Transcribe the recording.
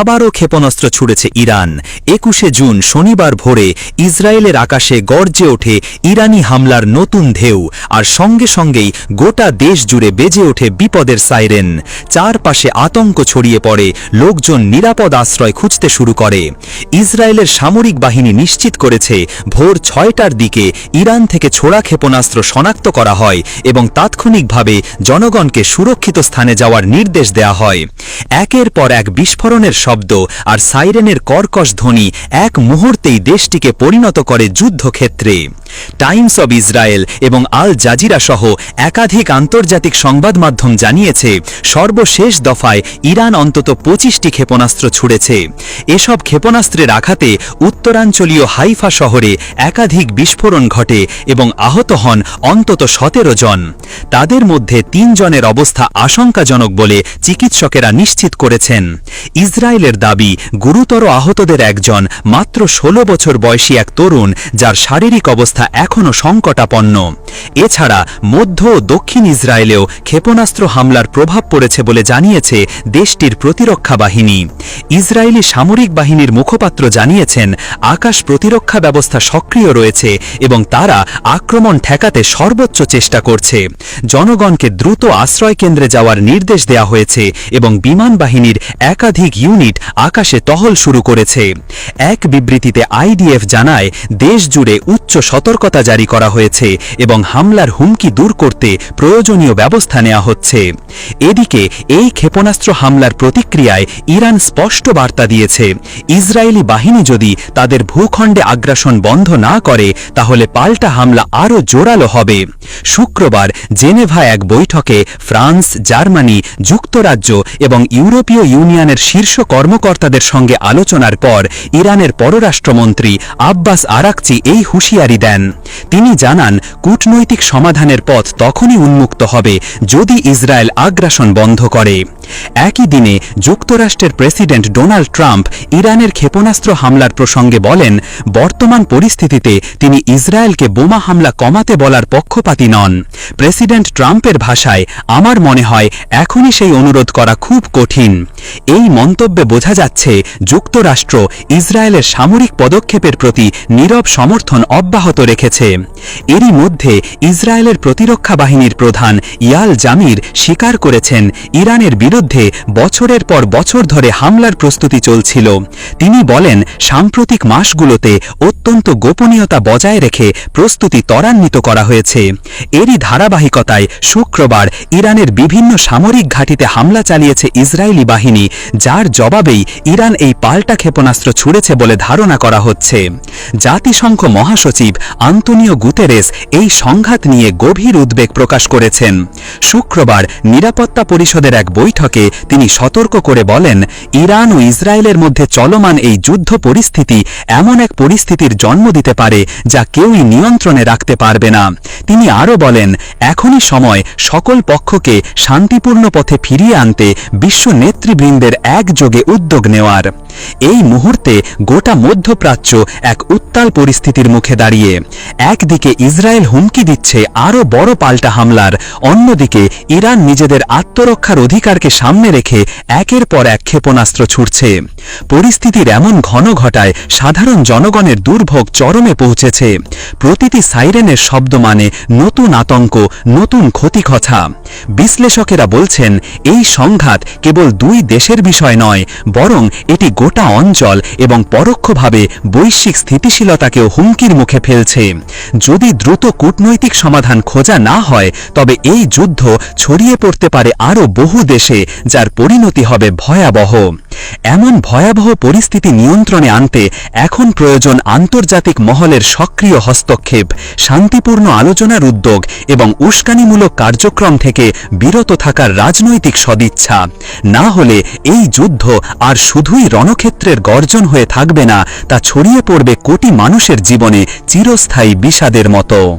আবারও ক্ষেপণাস্ত্র ছুড়েছে ইরান। একুশে জুন শনিবার ভোরে ইসরায়েলের আকাশে গর্জে ওঠে ইরানি হামলার নতুন ঢেউ আর সঙ্গে সঙ্গেই গোটা দেশ জুড়ে বেজে ওঠে বিপদের সাইরেন। চারপাশে আতঙ্ক ছড়িয়ে পড়ে, লোকজন নিরাপদ আশ্রয় খুঁজতে শুরু করে। ইসরায়েলের সামরিক বাহিনী নিশ্চিত করেছে, ভোর ছয়টার দিকে ইরান থেকে ছোড়া ক্ষেপণাস্ত্র শনাক্ত করা হয় এবং তাৎক্ষণিকভাবে জনগণকে সুরক্ষিত স্থানে যাওয়ার নির্দেশ দেয়া হয়। একের পর এক বিস্ফোরণের শব্দ আর সাইরেনের কর্কশ ধ্বনি এক মুহূর্তেই দেশটিকে পরিণত করে যুদ্ধক্ষেত্রে। টাইমস অব ইসরায়েল এবং আল জাজিরা সহ একাধিক আন্তর্জাতিক সংবাদ মাধ্যম জানিয়েছে, সর্বশেষ দফায় ইরান অন্তত পঁচিশটি ক্ষেপণাস্ত্র ছুড়েছে। এসব ক্ষেপণাস্ত্রের আঘাতে উত্তরাঞ্চলীয় হাইফা শহরে একাধিক বিস্ফোরণ ঘটে এবং আহত হন অন্তত সতেরো জন। তাদের মধ্যে তিনজনের অবস্থা আশঙ্কাজনক বলে চিকিৎসকেরা নিশ্চিত করেছেন। ইসরায়েলের দাবি, গুরুতর আহতদের একজন, মাত্র ১৬ বছর বয়সী এক তরুণ, যার শারীরিক অবস্থা এখনও সংকটাপন্ন। এছাড়া মধ্য ও দক্ষিণ ইসরায়েলেও ক্ষেপণাস্ত্র হামলার প্রভাব পড়েছে বলে জানিয়েছে দেশটির প্রতিরক্ষা বাহিনী। ইসরায়েলি সামরিক বাহিনীর মুখপাত্র জানিয়েছেন, আকাশ প্রতিরক্ষা ব্যবস্থা সক্রিয় রয়েছে এবং তারা আক্রমণ ঠেকাতে সর্বোচ্চ চেষ্টা করছে। জনগণকে দ্রুত আশ্রয় কেন্দ্রে যাওয়ার নির্দেশ দেওয়া হয়েছে এবং বিমান বাহিনীর একাধিক ইউনিট আকাশে টহল শুরু করেছে। এক বিবৃতিতে আইডিএফ জানায়, দেশ জুড়ে উচ্চ সতর্কতা জারি করা হয়েছে এবং হামলার হুমকি দূর করতে প্রয়োজনীয় ব্যবস্থা নেওয়া হচ্ছে। এদিকে, এই ক্ষেপণাস্ত্র হামলার প্রতিক্রিয়ায় ইরান স্পষ্ট বার্তা দিয়েছে। ইসরায়েলি বাহিনী যদি তাদের ভূখণ্ডে আগ্রাসন বন্ধ না করে, তাহলে পাল্টা হামলা আরও জোরালো হবে। শুক্রবার জেনেভা এক বৈঠকে ফ্রান্স, জার্মানি, যুক্তরাজ্য এবং ইউরোপীয় ইউনিয়নের শীর্ষ কর্মকর্তাদের সঙ্গে আলোচনার পর ইরানের পররাষ্ট্রমন্ত্রী আব্বাস আরাকচি এই হুঁশিয়ারি দেন। তিনি জানান, কূটনৈতিক সমাধানের পথ তখনই উন্মুক্ত হবে যদি ইসরায়েল আগ্রাসন বন্ধ করে। একই দিনে যুক্তরাষ্ট্রের প্রেসিডেন্ট ডোনাল্ড ট্রাম্প ইরানের ক্ষেপণাস্ত্র হামলার প্রসঙ্গে বলেন, বর্তমান পরিস্থিতিতে তিনি ইসরায়েলকে বোমা হামলা কমাতে বলার পক্ষপাতী নন। প্রেসিডেন্ট ট্রাম্পের ভাষায়, আমার মনে হয় এখনই সেই অনুরোধ করা খুব কঠিন। এই মন্তব্যে বোঝা যাচ্ছে, যুক্তরাষ্ট্র ইসরায়েলের সামরিক পদক্ষেপের প্রতি নীরব সমর্থন অব্যাহত রেখেছে। এরই মধ্যে ইসরায়েলের প্রতিরক্ষা বাহিনীর প্রধান ইয়াল জামির স্বীকার করেছেন, ইরানের বিরুদ্ধে বছরের পর বছর ধরে হামলার প্রস্তুতি চলছিল। তিনি বলেন, সাম্প্রতিক মাসগুলোতে অত্যন্ত গোপনীয়তা বজায় রেখে প্রস্তুতি ত্বরান্বিত করা হয়েছে। এরই ধারাবাহিকতায় শুক্রবার ইরানের বিভিন্ন সামরিক ঘাঁটিতে হামলা চালিয়েছে ইসরায়েলি বাহিনী, যার জবাবেই ইরান এই পাল্টা ক্ষেপণাস্ত্র ছুড়েছে বলে ধারণা করা হচ্ছে। জাতিসংঘ মহাসচিব আন্তনিও গুতেরেস এই সংঘাত নিয়ে গভীর উদ্বেগ প্রকাশ করেছেন। শুক্রবার নিরাপত্তা পরিষদের এক বৈঠকে তিনি সতর্ক করে বলেন, ইরান ও ইসরায়েলের মধ্যে চলমান এই যুদ্ধ পরিস্থিতি এমন এক পরিস্থিতির জন্ম দিতে পারে যা কেউই নিয়ন্ত্রণে রাখতে পারবে না। তিনি আরও বলেন এখনই সময় সকল পক্ষকে শান্তিপূর্ণ পথে ফিরিয়ে আনতে বিশ্ব নেতৃবৃন্দের একযোগে উদ্যোগ নেওয়ার। এই মুহূর্তে গোটা মধ্যপ্রাচ্য এক উত্তাল পরিস্থিতির মুখে দাঁড়িয়ে। একদিকে ইসরায়েল হুমকি দিচ্ছে আরও বড় পাল্টা হামলার, অন্যদিকে ইরান নিজেদের আত্মরক্ষার অধিকারকে সামনে রেখে একের পর এক ক্ষেপণাস্ত্র ছুটছে পরিস্থিতির এমন ঘন ঘটায় সাধারণ জনগণের দুর্ভোগ চরমে পৌঁছেছে। প্রতিটি সাইরেনের শব্দ মানে নতুন আতঙ্ক। নতুন ক্ষতিকথা বিশ্লেষকেরা বলছেন, এই সংঘাত কেবল দুই দেশের বিষয় নয়, বরং এটি গোটা অঞ্চল এবং পরোক্ষভাবে বৈশ্বিক স্থিতিশীলতাকেও হুমকির মুখে ফেলছে। যদি দ্রুত কূটনৈতিক সমাধান খোঁজা না হয়, তবে এই যুদ্ধ ছড়িয়ে পড়তে পারে আরও বহু দেশে, যার পরিণতি হবে ভয়াবহ। এমন ভয়াবহ পরিস্থিতি নিয়ন্ত্রণে আনতে এখন প্রয়োজন আন্তর্জাতিক মহলের সক্রিয় হস্তক্ষেপ, শান্তিপূর্ণ আলোচনার উদ্যোগ এবং উস্কানিমূলক কার্যক্রম থেকে বিরত থাকার রাজনৈতিক সদিচ্ছা। না হলে এই যুদ্ধ আর শুধুই রণক্ষেত্রের গর্জন হয়ে থাকবে না, তা ছড়িয়ে পড়বে কোটি মানুষের জীবনে চিরস্থায়ী বিষাদের মতো।